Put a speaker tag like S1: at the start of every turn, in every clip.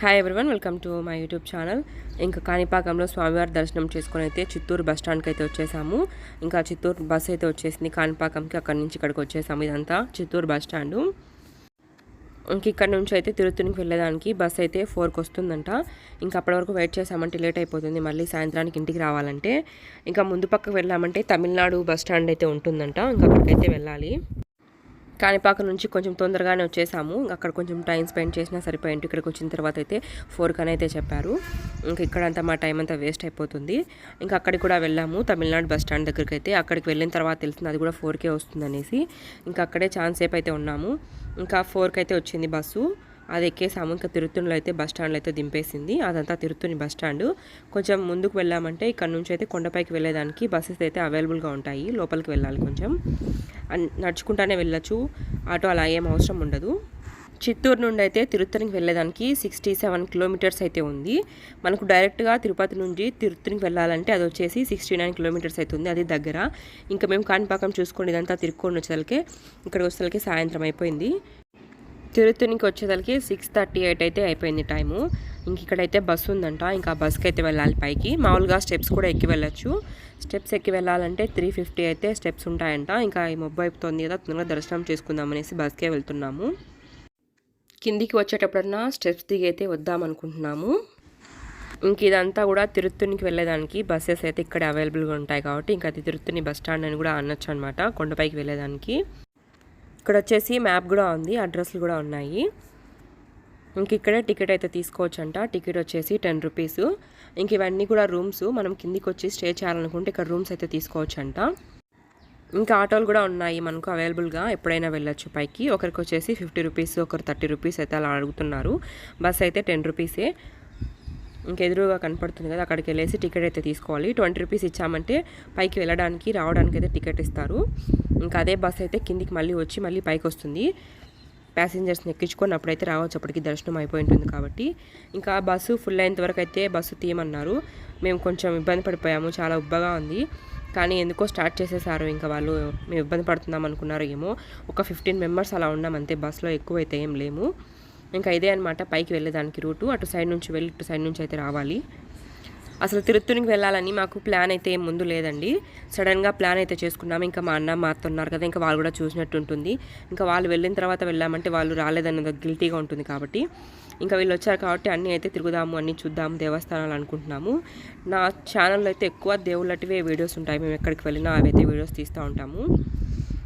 S1: Hi everyone welcome to my YouTube channel ఇంకా కాణిపాకంలో స్వామివారి దర్శనం చేసుకొని అయితే చిత్తూరు బస్ స్టాండ్కి అయితే వచ్చేసాము. ఇంకా చిత్తూరు బస్ అయితే వచ్చేసింది కాణిపాకంకి అక్కడి నుంచి ఇక్కడికి వచ్చేసాము ఇదంతా చిత్తూరు బస్ స్టాండు. ఇంక ఇక్కడ నుంచి అయితే తిరుత్తనికి వెళ్ళేదానికి బస్ అయితే ఫోర్కి వస్తుందంట. ఇంకా అప్పటి వరకు వెయిట్ చేసామంటే లేట్ అయిపోతుంది. మళ్ళీ సాయంత్రానికి ఇంటికి రావాలంటే. ఇంకా ముందు పక్కకు వెళ్ళామంటే తమిళనాడు బస్ స్టాండ్ అయితే ఉంటుందంట. ఇంకా అక్కడికైతే వెళ్ళాలి. కాణిపాక నుంచి కొంచెం తొందరగానే వచ్చేసాము. అక్కడ కొంచెం టైం స్పెండ్ చేసినా సరిపోయింది ఇక్కడికి వచ్చిన తర్వాత అయితే ఫోర్ కని అయితే చెప్పారు. ఇంకా ఇక్కడ అంతా మా టైం అంతా వేస్ట్ అయిపోతుంది. ఇంకా అక్కడికి కూడా వెళ్ళాము. తమిళనాడు బస్ స్టాండ్ దగ్గరికి అయితే అక్కడికి వెళ్ళిన తర్వాత తెలిసింది అది కూడా ఫోర్కే వస్తుందనేసి. ఇంకా అక్కడే ఛాన్స్ సేపు అయితే ఉన్నాము. ఇంకా ఫోర్కి అయితే వచ్చింది బస్సు. అది ఎక్కేసాము ఇంకా తిరుత్తూరులో అయితే బస్ స్టాండ్లో అయితే దింపేసింది. అదంతా తిరుత్తూని బస్ స్టాండ్. కొంచెం ముందుకు వెళ్ళామంటే ఇక్కడ నుంచి అయితే కొండపైకి వెళ్ళేదానికి బస్సెస్ అయితే అవైలబుల్గా ఉంటాయి. లోపలికి వెళ్ళాలి కొంచెం. నడుచుకుంటానే వెళ్ళచ్చు. ఆటో అలా ఏం అవసరం ఉండదు. చిత్తూరు నుండి అయితే తిరుత్తనికి వెళ్ళేదానికి సిక్స్టీ సెవెన్ కిలోమీటర్స్ అయితే ఉంది. మనకు డైరెక్ట్గా తిరుపతి నుండి తిరుత్తనికి వెళ్ళాలంటే అది వచ్చేసి సిక్స్టీ నైన్ కిలోమీటర్స్ అవుతుంది అది దగ్గర. ఇంకా మేము కాణిపాకం చూసుకోండి ఇదంతా తిరుక్కొని వచ్చేసరికి ఇక్కడికి వచ్చేసరికి సాయంత్రం అయిపోయింది. తిరుతునికి వచ్చేసరికి సిక్స్ థర్టీ ఎయిట్ అయితే అయిపోయింది టైము. ఇంక ఇక్కడైతే బస్సు ఉందంట. ఇంకా బస్కి అయితే వెళ్ళాలి పైకి. మామూలుగా స్టెప్స్ కూడా ఎక్కి వెళ్ళొచ్చు. స్టెప్స్ ఎక్కి వెళ్ళాలంటే త్రీ ఫిఫ్టీ అయితే స్టెప్స్ ఉంటాయంట. ఇంకా ఈ మొబ్బు అయిపోతుంది కదా తొందరగా దర్శనం చేసుకుందాం అనేసి బస్కే వెళ్తున్నాము. కిందికి వచ్చేటప్పుడన్నా స్టెప్స్ దిగి అయితే వద్దాం అనుకుంటున్నాము. ఇంక ఇదంతా కూడా తిరుత్తునికి వెళ్ళేదానికి బస్సెస్ అయితే ఇక్కడ అవైలబుల్గా ఉంటాయి కాబట్టి ఇంకా అది తిరుత్తుని బస్ స్టాండ్ అని కూడా అనొచ్చు అనమాట కొండపైకి వెళ్ళేదానికి. ఇక్కడ వచ్చేసి మ్యాప్ కూడా ఉంది అడ్రస్లు కూడా ఉన్నాయి. ఇంక ఇక్కడే టికెట్ అయితే తీసుకోవచ్చు అంట టికెట్ వచ్చేసి టెన్ రూపీస్. ఇంక ఇవన్నీ కూడా రూమ్స్. మనం కిందికి వచ్చి స్టే చేయాలనుకుంటే ఇక్కడ రూమ్స్ అయితే తీసుకోవచ్చు అంట ఇంకా ఆటోలు కూడా ఉన్నాయి మనకు అవైలబుల్గా. ఎప్పుడైనా వెళ్ళొచ్చు పైకి. ఒకరికి వచ్చేసి ఫిఫ్టీ రూపీస్ ఒకరు థర్టీ రూపీస్ అయితే అలా అడుగుతున్నారు. బస్ అయితే టెన్ రూపీసే. ఇంకెదురుగా కనపడుతుంది కదా అక్కడికి వెళ్ళేసి టికెట్ అయితే తీసుకోవాలి. ట్వంటీ రూపీస్ ఇచ్చామంటే పైకి వెళ్ళడానికి రావడానికి అయితే టికెట్ ఇస్తారు. ఇంకా అదే బస్ అయితే కిందికి మళ్ళీ వచ్చి మళ్ళీ పైకి వస్తుంది. ప్యాసింజర్స్ని ఎక్కించుకొని అప్పుడైతే రావచ్చు. అప్పటికి దర్శనం అయిపోయి ఉంటుంది కాబట్టి. ఇంకా బస్సు ఫుల్ అయినంత వరకు అయితే బస్సు తీయమన్నారు. మేము కొంచెం ఇబ్బంది పడిపోయాము. చాలా ఉబ్బగా ఉంది. కానీ ఎందుకో స్టార్ట్ చేసేసారు. ఇంకా వాళ్ళు మేము ఇబ్బంది పడుతున్నాం అనుకున్నారు ఏమో ఒక ఫిఫ్టీన్ మెంబర్స్ అలా ఉన్నాం అంతే. బస్సులో ఎక్కువ అయితే ఏం లేము. ఇంకా ఇదే అనమాట పైకి వెళ్ళేదానికి రూటు. అటు సైడ్ నుంచి వెళ్ళి ఇటు సైడ్ నుంచి అయితే రావాలి. అసలు తిరుత్తూరుకి వెళ్ళాలని మాకు ప్లాన్ అయితే ఏం ముందు లేదండి. సడన్గా ప్లాన్ అయితే చేసుకున్నాము. ఇంకా మా అన్న మా అత్త ఉన్నారు కదా ఇంకా వాళ్ళు కూడా చూసినట్టు ఉంటుంది. ఇంకా వాళ్ళు వెళ్ళిన తర్వాత వెళ్ళామంటే వాళ్ళు రాలేదన్నది గిల్టీగా ఉంటుంది కాబట్టి. ఇంకా వీళ్ళు వచ్చారు కాబట్టి అన్నీ అయితే తిరుగుదాము అన్నీ చూద్దాము దేవస్థానాలు అనుకుంటున్నాము. నా ఛానల్లో అయితే ఎక్కువ దేవుళ్ళటివే వీడియోస్ ఉంటాయి. మేము ఎక్కడికి వెళ్ళినా అవైతే వీడియోస్ తీస్తూ ఉంటాము.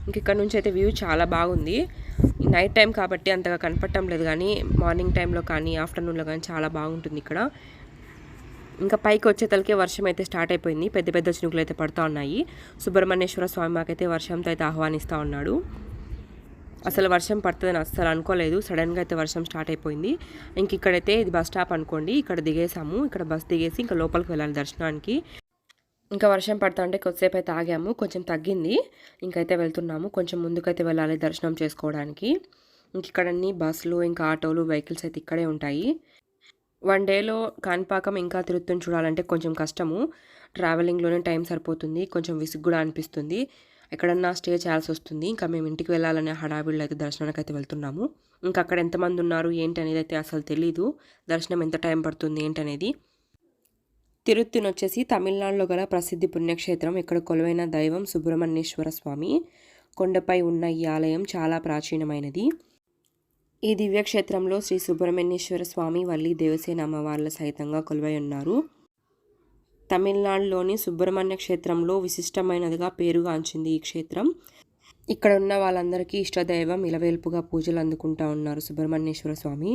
S1: ఇంక ఇక్కడ నుంచి అయితే వ్యూ చాలా బాగుంది. నైట్ టైం కాబట్టి అంతగా కనపడటం లేదు కానీ మార్నింగ్ టైంలో కానీ ఆఫ్టర్నూన్లో కానీ చాలా బాగుంటుంది ఇక్కడ. ఇంకా పైకి వచ్చేతలకే వర్షం అయితే స్టార్ట్ అయిపోయింది. పెద్ద పెద్ద చినుకులు అయితే పడుతూ ఉన్నాయి. సుబ్రహ్మణ్యేశ్వర స్వామి మాకైతే వర్షంతో అయితే ఆహ్వానిస్తూ ఉన్నాడు. అసలు వర్షం పడుతుందని అస్సలు అనుకోలేదు. సడన్గా అయితే వర్షం స్టార్ట్ అయిపోయింది. ఇంక ఇక్కడైతే ఇది బస్ స్టాప్ అనుకోండి. ఇక్కడ దిగేసాము ఇక్కడ బస్ దిగేసి ఇంకా లోపలికి వెళ్ళాలి దర్శనానికి. ఇంకా వర్షం పడతా ఉంటే కొద్దిసేపు అయితే ఆగాము. కొంచెం తగ్గింది. ఇంకైతే వెళ్తున్నాము. కొంచెం ముందుకైతే వెళ్ళాలి దర్శనం చేసుకోవడానికి. ఇంక ఇక్కడ అన్ని బస్సులు ఇంకా ఆటోలు వెహికల్స్ అయితే ఇక్కడే ఉంటాయి. వన్ డేలో కాణిపాకం ఇంకా తిరుగుతుని చూడాలంటే కొంచెం కష్టము. ట్రావెలింగ్లోనే టైం సరిపోతుంది. కొంచెం విసుగు కూడా అనిపిస్తుంది. ఎక్కడన్నా స్టే చేయాల్సి వస్తుంది. ఇంకా మేము ఇంటికి వెళ్ళాలనే హడావిడిలో అయితే దర్శనానికి అయితే వెళ్తున్నాము. ఇంకా అక్కడ ఎంతమంది ఉన్నారు ఏంటి అనేది అయితే అసలు తెలీదు. దర్శనం ఎంత టైం పడుతుంది ఏంటనేది తిరుత్తిని వచ్చేసి తమిళనాడులో గల ప్రసిద్ధి పుణ్యక్షేత్రం ఇక్కడ కొలువైన దైవం సుబ్రహ్మణ్యేశ్వర స్వామి కొండపై ఉన్న ఈ ఆలయం చాలా ప్రాచీనమైనది. ఈ దివ్యక్షేత్రంలో శ్రీ సుబ్రహ్మణ్యేశ్వర స్వామి వల్లి దేవసేన అమ్మవార్ల సహితంగా కొలువై ఉన్నారు. తమిళనాడులోని సుబ్రహ్మణ్య క్షేత్రంలో విశిష్టమైనదిగా పేరుగాంచింది ఈ క్షేత్రం. ఇక్కడ ఉన్న వాళ్ళందరికీ ఇష్టదైవం ఇలవేల్పుగా పూజలు అందుకుంటా ఉన్నారు సుబ్రహ్మణ్యేశ్వర స్వామి.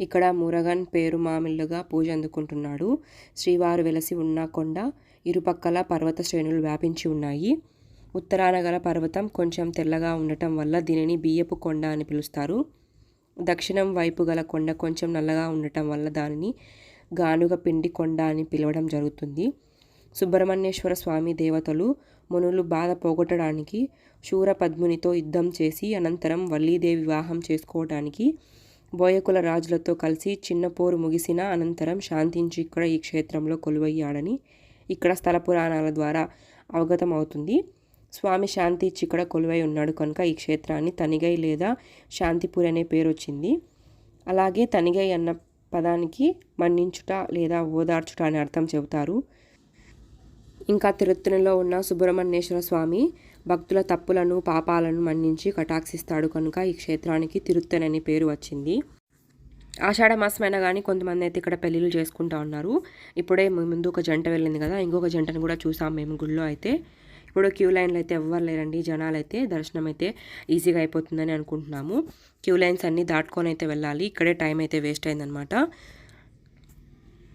S1: ఇక్కడ మురగన్ పేరు మామిళ్ళుగా పూజ అందుకుంటున్నాడు. శ్రీవారు వెలసి ఉన్న కొండ ఇరుపక్కల పర్వత శ్రేణులు వ్యాపించి ఉన్నాయి. ఉత్తరాన గల పర్వతం కొంచెం తెల్లగా ఉండటం వల్ల దీనిని బియ్యపు కొండ అని పిలుస్తారు. దక్షిణం వైపు గల కొండ కొంచెం నల్లగా ఉండటం వల్ల దానిని గానుగ పిండి కొండ అని పిలవడం జరుగుతుంది. సుబ్రహ్మణ్యేశ్వర స్వామి దేవతలు మునులు బాధ పోగొట్టడానికి శూరపద్మునితో యుద్ధం చేసి అనంతరం వల్లీదేవి వివాహం చేసుకోవడానికి బోయకుల రాజులతో కలిసి చిన్న పోరు ముగిసిన అనంతరం శాంతించి ఇక్కడ ఈ క్షేత్రంలో కొలువయ్యాడని ఇక్కడ స్థల పురాణాల ద్వారా అవగతం అవుతుంది స్వామి శాంతి ఇచ్చి ఇక్కడ కొలువై ఉన్నాడు కనుక ఈ క్షేత్రాన్ని తనిగై లేదా శాంతిపూర్ అనే పేరు వచ్చింది. అలాగే తనిగై అన్న పదానికి మన్నించుట లేదా ఓదార్చుట అని అర్థం చెబుతారు. ఇంకా తిరుత్తణిలో ఉన్న సుబ్రహ్మణ్యేశ్వర స్వామి భక్తుల తప్పులను పాపాలను మన్నించి కటాక్షిస్తాడు కనుక ఈ క్షేత్రానికి తిరుత్తని అనే పేరు వచ్చింది. ఆషాఢ మాసమైనా కానీ కొంతమంది అయితే ఇక్కడ పెళ్ళిళ్ళు చేసుకుంటా ఉన్నారు. ఇప్పుడే ముందు ఒక జంట వెళ్ళింది కదా ఇంకొక జంటను కూడా చూసాం మేము గుళ్ళో అయితే. ఇప్పుడు క్యూ లైన్లు అయితే ఎవ్వరు లేరండి జనాలు అయితే దర్శనం అయితే ఈజీగా అయిపోతుందని అనుకుంటున్నాము. క్యూ లైన్స్ అన్నీ దాటుకొని అయితే వెళ్ళాలి ఇక్కడే టైం అయితే వేస్ట్ అయిందనమాట.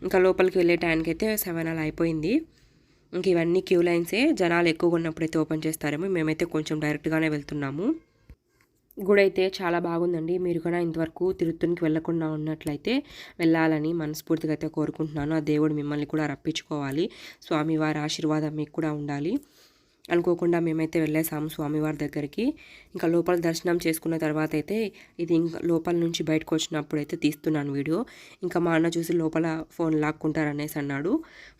S1: ఇంకా లోపలికి వెళ్ళే టైంకి అయితే సెవెన్ అలా అయిపోయింది. ఇంక ఇవన్నీ క్యూ లైన్సే జనాలు ఎక్కువగా ఉన్నప్పుడైతే ఓపెన్ చేస్తారేమో మేమైతే కొంచెం డైరెక్ట్గానే వెళ్తున్నాము. గుడి అయితే చాలా బాగుందండి. మీరు కూడా ఇంతవరకు తిరుత్తనికి వెళ్ళకుండా ఉన్నట్లయితే వెళ్ళాలని మనస్ఫూర్తిగా అయితే కోరుకుంటున్నాను. ఆ దేవుడు మిమ్మల్ని కూడా రప్పించుకోవాలి. స్వామివారి ఆశీర్వాదం మీకు కూడా ఉండాలి. అనుకోకుండా మేమైతే వెళ్ళేసాము స్వామివారి దగ్గరికి. ఇంకా లోపల దర్శనం చేసుకున్న తర్వాత అయితే ఇది ఇంకా లోపల నుంచి బయటకు వచ్చినప్పుడు అయితే తీస్తున్నాను వీడియో. ఇంకా మా అన్న చూసి లోపల ఫోన్ లాక్కుంటారనేసి అన్నాడు.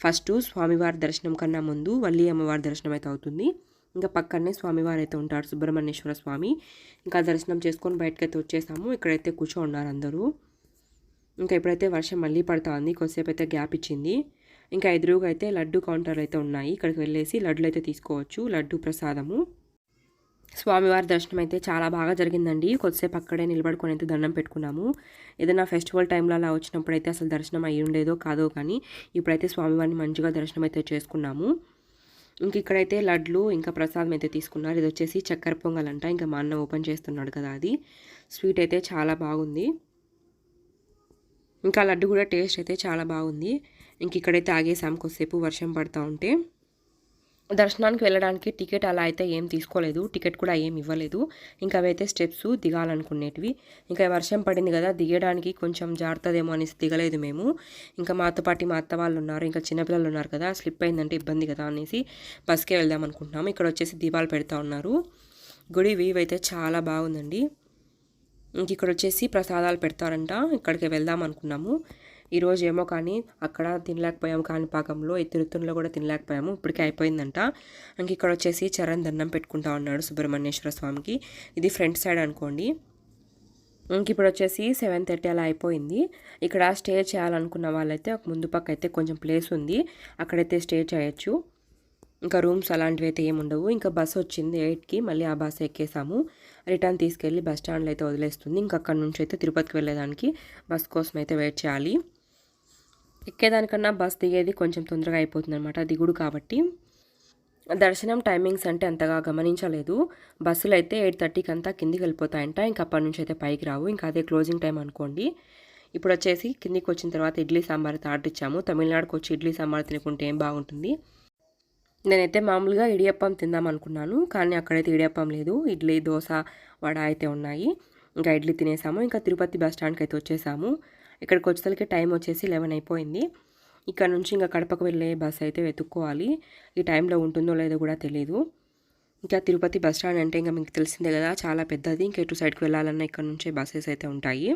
S1: ఫస్ట్ స్వామివారి దర్శనం కన్నా ముందు వల్లి అమ్మవారి దర్శనం అయితే అవుతుంది. ఇంకా పక్కనే స్వామివారు అయితే ఉంటారు సుబ్రహ్మణ్యేశ్వర స్వామి. ఇంకా దర్శనం చేసుకొని బయటకైతే వచ్చేసాము. ఇక్కడైతే కూర్చో ఉన్నారు అందరూ. ఇంకా ఇప్పుడైతే వర్షం మళ్ళీ పడుతుంది కొద్దిసేపు అయితే గ్యాప్ ఇచ్చింది. ఇంకా ఎదురుగా అయితే లడ్డు కౌంటర్లు అయితే ఉన్నాయి. ఇక్కడికి వెళ్ళేసి లడ్డులు అయితే తీసుకోవచ్చు. లడ్డు ప్రసాదము. స్వామివారి దర్శనం అయితే చాలా బాగా జరిగిందండి. కొద్దిసేపు అక్కడే నిలబడుకొని అయితే దండం పెట్టుకున్నాము. ఏదైనా ఫెస్టివల్ టైంలో అలా వచ్చినప్పుడు అయితే అసలు దర్శనం అయ్యి ఉండేదో కాదో కానీ ఇప్పుడైతే స్వామివారిని మంచిగా దర్శనం అయితే చేసుకున్నాము. ఇంక ఇక్కడైతే లడ్లు ఇంకా ప్రసాదం అయితే తీసుకున్నారు. ఇది వచ్చేసి చక్కెర పొంగల్ అంట ఇంకా మా అన్న ఓపెన్ చేస్తున్నాడు కదా అది. స్వీట్ అయితే చాలా బాగుంది. ఇంకా లడ్డు కూడా టేస్ట్ అయితే చాలా బాగుంది. ఇంక ఇక్కడైతే ఆగేసాం కొద్దిసేపు వర్షం పడుతూ ఉంటే. దర్శనానికి వెళ్ళడానికి టికెట్ అలా అయితే ఏం తీసుకోలేదు. టికెట్ కూడా ఏం ఇవ్వలేదు. ఇంకా అవైతే స్టెప్స్ దిగాలనుకునేటివి. ఇంకా వర్షం పడింది కదా దిగడానికి కొంచెం జారుతుందేమో అనేసి దిగలేదు మేము. ఇంకా మాతో పాటు మా అత్త వాళ్ళు ఉన్నారు ఇంకా చిన్నపిల్లలు ఉన్నారు కదా స్లిప్ అయిందంటే ఇబ్బంది కదా అనేసి బస్కే వెళ్దాం అనుకుంటున్నాము ఇక్కడ వచ్చేసి దీపాలు పెడతా ఉన్నారు. గుడి వీవ్ అయితే చాలా బాగుందండి. ఇంక ఇక్కడ వచ్చేసి ప్రసాదాలు పెడతారంట. ఇక్కడికి వెళ్దాం అనుకున్నాము. ఈరోజు ఏమో కానీ అక్కడ తినలేకపోయాము కాణిపాకంలో ఈ తిరుత్తూరులో కూడా తినలేకపోయాము. ఇప్పటికే అయిపోయిందంట. ఇంక ఇక్కడ వచ్చేసి చరణ్ దండం పెట్టుకుంటా ఉన్నాడు సుబ్రహ్మణ్యేశ్వర స్వామికి. ఇది ఫ్రంట్ సైడ్ అనుకోండి. ఇంక ఇప్పుడు వచ్చేసి సెవెన్ థర్టీ అలా అయిపోయింది. ఇక్కడ స్టే చేయాలనుకున్న వాళ్ళైతే ముందు పక్క అయితే కొంచెం ప్లేస్ ఉంది. అక్కడైతే స్టే చేయొచ్చు. ఇంకా రూమ్స్ అలాంటివి అయితే ఏమి ఉండవు. ఇంకా బస్సు వచ్చింది ఎయిట్కి మళ్ళీ ఆ బస్ ఎక్కేసాము. రిటర్న్ తీసుకెళ్ళి బస్ స్టాండ్లో అయితే వదిలేస్తుంది. ఇంకా అక్కడ నుంచి అయితే తిరుపతికి వెళ్ళేదానికి బస్ కోసం అయితే వెయిట్ చేయాలి. ఎక్కేదానికన్నా బస్ దిగేది కొంచెం తొందరగా అయిపోతుంది అనమాట దిగుడు కాబట్టి. దర్శనం టైమింగ్స్ అంటే అంతగా గమనించలేదు. బస్సులు అయితే ఎయిట్ థర్టీకి అంతా కిందికి వెళ్ళిపోతాయంట. ఇంకా అప్పటి నుంచి అయితే పైకి రావు. ఇంకా అదే క్లోజింగ్ టైం అనుకోండి. ఇప్పుడు వచ్చేసి కిందికి వచ్చిన తర్వాత ఇడ్లీ సాంబార్ అయితే ఆర్డర్ ఇచ్చాము. తమిళనాడుకు వచ్చి ఇడ్లీ సాంబార్ తినుకుంటే ఏం బాగుంటుంది? నేనైతే మామూలుగా ఇడియప్పం తిందాం అనుకున్నాను. కానీ అక్కడైతే ఇడియప్పం లేదు. ఇడ్లీ దోశ వడ అయితే ఉన్నాయి. ఇంకా ఇడ్లీ తినేసాము. ఇంకా తిరుపతి బస్ స్టాండ్కి అయితే వచ్చేసాము. ఇక్కడికి వచ్చేసరికి టైం వచ్చేసి లెవెన్ అయిపోయింది. ఇక్కడ నుంచి ఇంకా కడపకు వెళ్ళే బస్ అయితే వెతుక్కోవాలి. ఈ టైంలో ఉంటుందో లేదో కూడా తెలియదు ఇంకా తిరుపతి బస్ స్టాండ్ అంటే ఇంకా మీకు తెలిసిందే కదా చాలా పెద్దది. ఇంకా ఎటు సైడ్కి వెళ్ళాలన్నా ఇక్కడ నుంచే బస్సెస్ అయితే ఉంటాయి.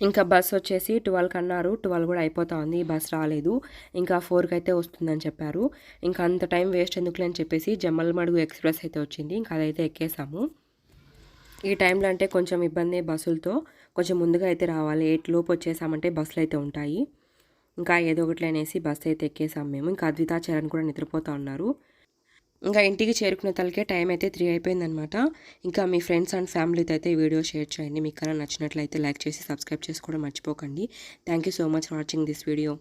S1: ఇంకా బస్ వచ్చేసి ట్వెల్వ్కి అన్నారు ట్వెల్వ్ కూడా అయిపోతా ఉంది. బస్ రాలేదు. ఇంకా ఫోర్కి అయితే వస్తుందని చెప్పారు. ఇంకా అంత టైం వేస్ట్ ఎందుకులే అని చెప్పేసి జమ్మల్మడుగు ఎక్స్ప్రెస్ అయితే వచ్చింది. ఇంకా అదైతే ఎక్కేసాము. ఈ టైంలో అంటే కొంచెం ఇబ్బంది బస్సులతో కొంచెం ముందుగా అయితే రావాలి. ఎయిట్ లోపు వచ్చేసామంటే బస్సులు అయితే ఉంటాయి. ఇంకా ఏదో ఒకటి అనేసి బస్సు అయితే ఎక్కేసాం మేము. ఇంకా అద్వితాచరణ్ కూడా నిద్రపోతూ ఉన్నారు. ఇంకా ఇంటికి చేరుకునే తలకే టైం అయితే త్రీ అయిపోయిందనమాట ఇంకా మీ ఫ్రెండ్స్ అండ్ ఫ్యామిలీతో అయితే వీడియో షేర్ చేయండి. మీకు కన్నా నచ్చినట్లయితే లైక్ చేసి సబ్స్క్రైబ్ చేసుకోవడం మర్చిపోకండి. Thank you so much watching this video.